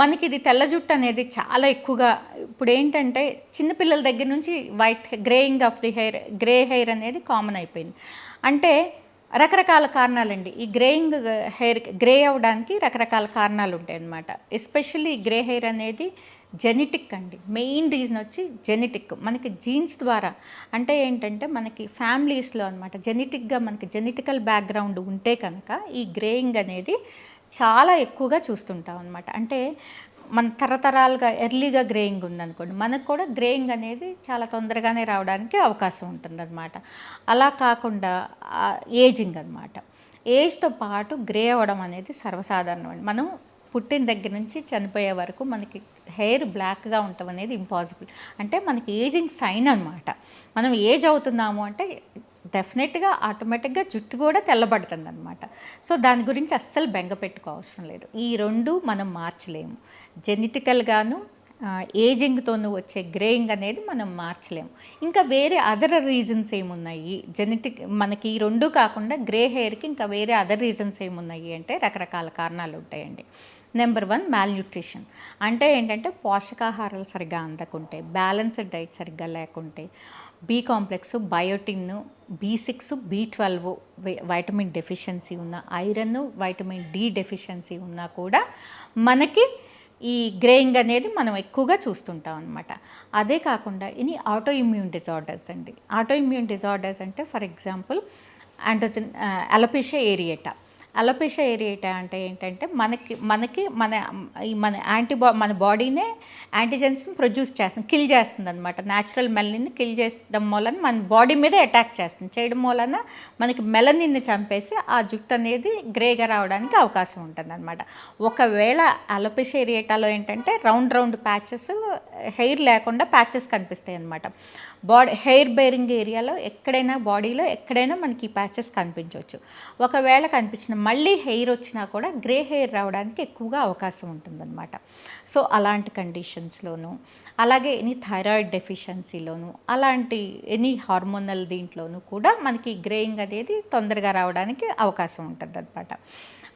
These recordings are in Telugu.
మనకి ఇది తెల్ల జుట్టు అనేది చాలా ఎక్కువగా ఇప్పుడు ఏంటంటే చిన్నపిల్లల దగ్గర నుంచి white graying of the hair grey hair అనేది కామన్ అయిపోయింది. అంటే రకరకాల కారణాలండి. ఈ గ్రేయింగ్ హెయిర్ గ్రే అవ్వడానికి రకరకాల కారణాలు ఉంటాయి అన్నమాట ఎస్పెషల్లీ గ్రే హెయిర్ అనేది జెనెటిక్ అండి. మెయిన్ రీజన్ వచ్చి జెనెటిక్. మనకి జీన్స్ ద్వారా అంటే ఏంటంటే మనకి ఫ్యామిలీస్లో అనమాట జెనెటిక్గా మనకి జెనెటికల్ బ్యాక్గ్రౌండ్ ఉంటే కనుక ఈ గ్రేయింగ్ అనేది చాలా ఎక్కువగా చూస్తుంటాం అనమాట అంటే మన తరతరాలుగా ఎర్లీగా గ్రేయింగ్ ఉందనుకోండి మనకు కూడా గ్రేయింగ్ అనేది చాలా తొందరగానే రావడానికి అవకాశం ఉంటుందన్నమాట. అలా కాకుండా ఏజింగ్ అనమాట ఏజ్తో పాటు గ్రే అవ్వడం అనేది సర్వసాధారణం అండి మనం పుట్టిన దగ్గర నుంచి చనిపోయే వరకు మనకి హెయిర్ బ్లాక్గా ఉండటం అనేది ఇంపాసిబుల్. అంటే మనకి ఏజింగ్ సైన్ అనమాట మనం ఏజ్ అవుతున్నాము అంటే డెఫినెట్గా ఆటోమేటిక్గా జుట్టు కూడా తెల్లబడుతుంది అనమాట సో దాని గురించి అస్సలు బెంగ పెట్టుకోవసరం లేదు. ఈ రెండు మనం మార్చలేము. జెనెటికల్గాను ఏజింగ్తోనూ వచ్చే గ్రేయింగ్ అనేది మనం మార్చలేము. ఇంకా వేరే అదర్ రీజన్స్ ఏమున్నాయి? జెనెటిక్ మనకి ఈ రెండు కాకుండా గ్రే హెయిర్కి ఇంకా వేరే అదర్ రీజన్స్ ఏమున్నాయి అంటే రకరకాల కారణాలు ఉంటాయండి. నెంబర్ వన్ న్యూట్రిషన్ అంటే ఏంటంటే పోషకాహారాలు సరిగ్గా అందకుంటే బ్యాలెన్స్డ్ డైట్ సరిగ్గా లేకుంటే B complex biotin B six B twelve vitamin deficiency ఉన్న ఐరన్ వైటమిన్ డి డెఫిషియన్సీ ఉన్నా కూడా మనకి ఈ గ్రేయింగ్ అనేది మనం ఎక్కువగా చూస్తుంటాం అనమాట అదే కాకుండా ఇని ఆటో ఇమ్యూన్ డిజార్డర్స్ అండి. ఆటో ఇమ్యూన్ డిజార్డర్స్ అంటే ఫర్ ఎగ్జాంపుల్ ఆంటోజన్ అలపిషియా ఏరియేటా అలోపేషియా ఏరియేటా అంటే ఏంటంటే మనకి మనకి మన ఈ మన యాంటీబా మన బాడీనే యాంటీజెన్స్ని ప్రొడ్యూస్ చేస్తుంది కిల్ చేస్తుంది అనమాట న్యాచురల్ మెలనిన్ని కిల్ చేయడం వలన మన బాడీ మీద అటాక్ చేస్తుంది. చేయడం వలన మనకి మెలనిన్ని చంపేసి ఆ జుట్టు అనేది గ్రేగా రావడానికి అవకాశం ఉంటుంది అనమాట ఒకవేళ అలోపేషియా ఏరియేటాలో ఏంటంటే రౌండ్ రౌండ్ ప్యాచెస్ హెయిర్ లేకుండా ప్యాచెస్ కనిపిస్తాయి అనమాట బాడీ హెయిర్ బేరింగ్ ఏరియాలో ఎక్కడైనా బాడీలో ఎక్కడైనా మనకి ప్యాచెస్ కనిపించవచ్చు. ఒకవేళ కనిపించిన మళ్ళీ హెయిర్ వచ్చినా కూడా గ్రే హెయిర్ రావడానికి ఎక్కువగా అవకాశం ఉంటుందన్నమాట. సో అలాంటి కండిషన్స్లోనూ అలాగే ఎనీ థైరాయిడ్ డెఫిషియన్సీలోను అలాంటి ఎనీ హార్మోనల్ దీంట్లోనూ కూడా మనకి గ్రేయింగ్ అనేది తొందరగా రావడానికి అవకాశం ఉంటుంది అనమాట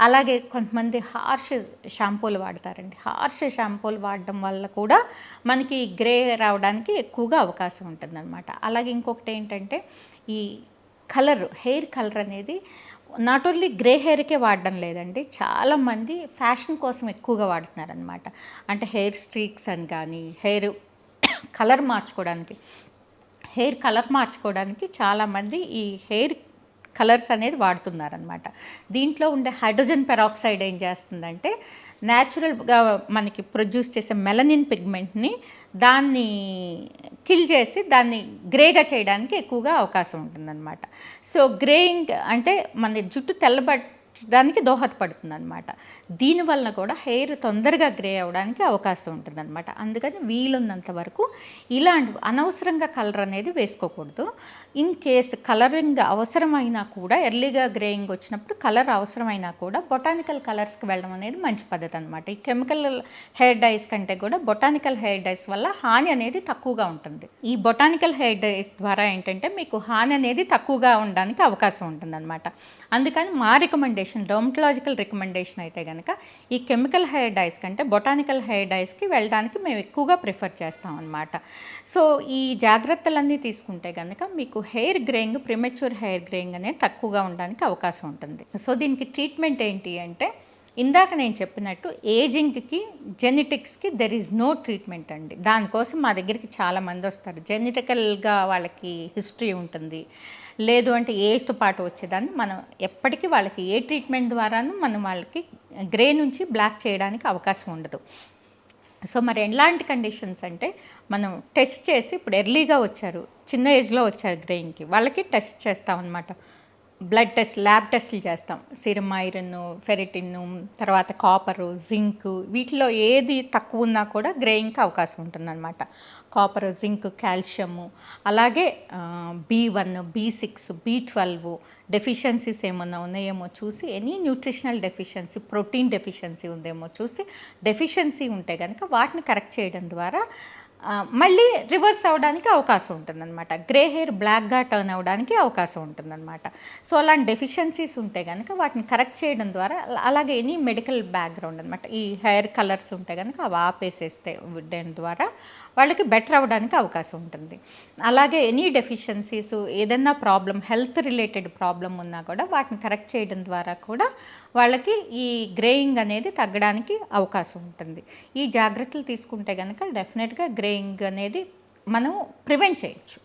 అలాగే కొంతమంది హార్ష్ షాంపూలు వాడతారండి. హార్ష్ షాంపూలు వాడడం వల్ల కూడా మన మనకి గ్రే రావడానికి ఎక్కువగా అవకాశం ఉంటుందన్నమాట. అలాగే ఇంకొకటి ఏంటంటే ఈ కలర్ హెయిర్ కలర్ అనేది నాట్ ఓన్లీ గ్రే హెయిర్కే వాడడం లేదండి చాలామంది ఫ్యాషన్ కోసం ఎక్కువగా వాడుతున్నారనమాట అంటే హెయిర్ స్ట్రీక్స్ అని కానీ హెయిర్ కలర్ మార్చుకోవడానికి హెయిర్ కలర్ మార్చుకోవడానికి చాలామంది ఈ హెయిర్ కలర్స్ అనేది వాడుతున్నారనమాట దీంట్లో ఉండే హైడ్రోజన్ పెరాక్సైడ్ ఏం చేస్తుందంటే న్యాచురల్గా మనకి ప్రొడ్యూస్ చేసే మెలనిన్ పిగ్మెంట్ని దాన్ని కిల్ చేసి దాన్ని గ్రేగా చేయడానికి ఎక్కువగా అవకాశం ఉంటుందన్నమాట. సో గ్రేయింగ్ అంటే మన జుట్టు తెల్లబట్ దానికి దోహదపడుతుంది అనమాట దీనివల్ల కూడా హెయిర్ తొందరగా గ్రే అవ్వడానికి అవకాశం ఉంటుంది అనమాట అందుకని వీలున్నంత వరకు ఇలాంటి అనవసరంగా కలర్ అనేది వేసుకోకూడదు. ఇన్ కేస్ కలరింగ్ అవసరమైనా కూడా ఎర్లీగా గ్రేయింగ్ వచ్చినప్పుడు కలర్ అవసరమైనా కూడా బొటానికల్ కలర్స్కి వెళ్ళడం అనేది మంచి పద్ధతి అనమాట ఈ కెమికల్ హెయిర్ డైస్ కంటే కూడా బొటానికల్ హెయిర్ డైస్ వల్ల హాని అనేది తక్కువగా ఉంటుంది. ఈ బొటానికల్ హెయిర్ డైస్ ద్వారా ఏంటంటే మీకు హాని అనేది తక్కువగా ఉండడానికి అవకాశం ఉంటుంది అనమాట అందుకని మా రికమెండేషన్ డర్మటలాజికల్ రికమెండేషన్ అయితే కనుక ఈ కెమికల్ హెయిర్ డైస్ కంటే బొటానికల్ హెయిర్ డైస్కి వెళ్ళడానికి మేము ఎక్కువగా ప్రిఫర్ చేస్తాం అనమాట సో ఈ జాగ్రత్తలన్నీ తీసుకుంటే కనుక మీకు hair greying premature hair greying అనేది తక్కువగా ఉండడానికి అవకాశం ఉంటుంది. సో దీనికి ట్రీట్మెంట్ ఏంటి అంటే ఇందాక నేను చెప్పినట్టు ఏజింగ్కి జెనెటిక్స్కి దెర్ ఈజ్ నో ట్రీట్మెంట్ అండి. దానికోసం మా దగ్గరికి చాలామంది వస్తారు. జెనెటికల్గా వాళ్ళకి హిస్టరీ ఉంటుంది. లేదు అంటే ఏజ్తో పాటు వచ్చేదాన్ని మనం ఎప్పటికీ వాళ్ళకి ఏ ట్రీట్మెంట్ ద్వారాను మనం వాళ్ళకి గ్రే నుంచి బ్లాక్ చేయడానికి అవకాశం ఉండదు. సో మరి ఎలాంటి కండిషన్స్ అంటే మనం టెస్ట్ చేసి ఇప్పుడు ఎర్లీగా వచ్చారు చిన్న ఏజ్లో వచ్చారు గ్రెయిన్కి వాళ్ళకి టెస్ట్ చేస్తాం అనమాట బ్లడ్ టెస్ట్ ల్యాబ్ టెస్ట్లు చేస్తాం. సిరమ్ ఐరన్ ఫెరిటిన్ తర్వాత కాపరు జింక్ వీటిలో ఏది తక్కువ ఉన్నా కూడా గ్రేయింగ్కి అవకాశం ఉంటుందన్నమాట. కాపర్ జింక్ కాల్షియము అలాగే B one B six B twelve deficiencies ఏమన్నా ఉన్నాయేమో చూసి any nutritional deficiency protein deficiency ఉందేమో చూసి డెఫిషియన్సీ ఉంటే కనుక వాటిని కరెక్ట్ చేయడం ద్వారా మళ్ళీ రివర్స్ అవడానికి అవకాశం ఉంటుందన్నమాట. గ్రే హెయిర్ బ్లాక్గా టర్న్ అవ్వడానికి అవకాశం ఉంటుందన్నమాట. సో అలాంటి డెఫిషియన్సీస్ ఉంటే కనుక వాటిని కరెక్ట్ చేయడం ద్వారా అలాగే ఎనీ మెడికల్ బ్యాక్గ్రౌండ్ అనమాట ఈ హెయిర్ కలర్స్ ఉంటే కనుక అవి ఆపేసేస్తే ద్వారా వాళ్ళకి బెటర్ అవ్వడానికి అవకాశం ఉంటుంది. అలాగే ఎనీ డెఫిషియన్సీస్ ఏదన్నా ప్రాబ్లం హెల్త్ రిలేటెడ్ ప్రాబ్లం ఉన్నా కూడా వాటిని కరెక్ట్ చేయడం ద్వారా కూడా వాళ్ళకి ఈ గ్రేయింగ్ అనేది తగ్గడానికి అవకాశం ఉంటుంది. ఈ జాగ్రత్తలు తీసుకుంటే కనుక డెఫినెట్గా గ్రేయింగ్ అనేది మనం ప్రివెంట్ చేయొచ్చు.